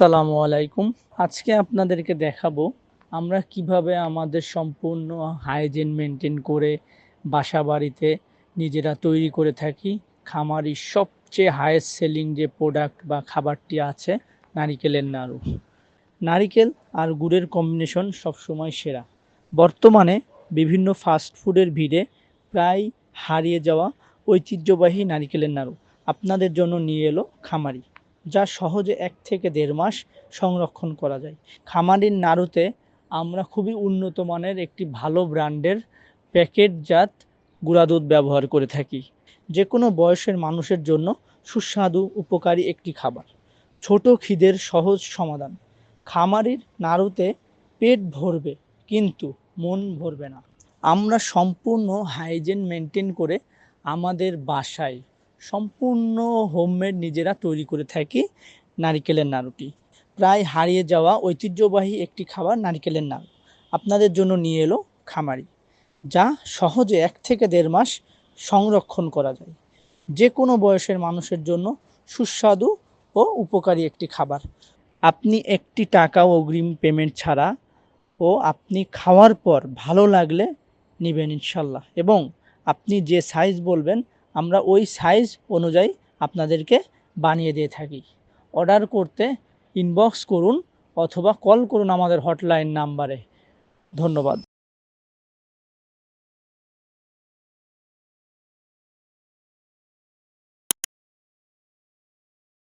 আসসালামু আলাইকুম। আজকে আপনাদেরকে দেখাবো আমরা কীভাবে আমাদের সম্পূর্ণ হাইজিন মেনটেন করে বাসা বাড়িতে নিজেরা তৈরি করে থাকি। খামারি সবচেয়ে হায়েস্ট সেলিং যে প্রোডাক্ট বা খাবারটি আছে, নারিকেলের নাড়ু। নারিকেল আর গুড়ের কম্বিনেশন সবসময় সেরা। বর্তমানে বিভিন্ন ফাস্ট ফুডের ভিড়ে প্রায় হারিয়ে যাওয়া ঐতিহ্যবাহী নারিকেলের নাড়ু আপনাদের জন্য নিয়ে এলো খামারি। যা সহজে এক থেকে দেড় মাস সংরক্ষণ করা যায়। খামারির নাড়ুতে আমরা খুবই উন্নত মানের একটি ভালো ব্র্যান্ডের প্যাকেটজাত গুঁড়া দুধ ব্যবহার করে থাকি। যে কোনো বয়সের মানুষের জন্য সুস্বাদু, উপকারী একটি খাবার। ছোট খিদের সহজ সমাধান। খামারির নাড়ুতে পেট ভরবে, কিন্তু মন ভরবে না। আমরা সম্পূর্ণ হাইজিন মেনটেন করে আমাদের বাসায় সম্পূর্ণ হোমমেড নিজেরা তৈরি করে থাকি নারিকেলের নাড়ুটি। প্রায় হারিয়ে যাওয়া ঐতিহ্যবাহী একটি খাবার নারিকেলের নাড়ু। আপনাদের জন্য নিয়ে এলো খামারি, যা সহজে এক থেকে দেড় মাস সংরক্ষণ করা যায়। যে কোনো বয়সের মানুষের জন্য সুস্বাদু ও উপকারী একটি খাবার। আপনি একটি টাকাও অগ্রিম পেমেন্ট ছাড়া ও আপনি খাওয়ার পর ভালো লাগলে নেবেন ইনশাল্লাহ। এবং আপনি যে সাইজ বলবেন আমরা ওই সাইজ অনুযায়ী আপনাদেরকে বানিয়ে দিয়ে থাকি। অর্ডার করতে ইনবক্স করুন অথবা কল করুন আমাদের হটলাইন নাম্বারে ধন্যবাদ।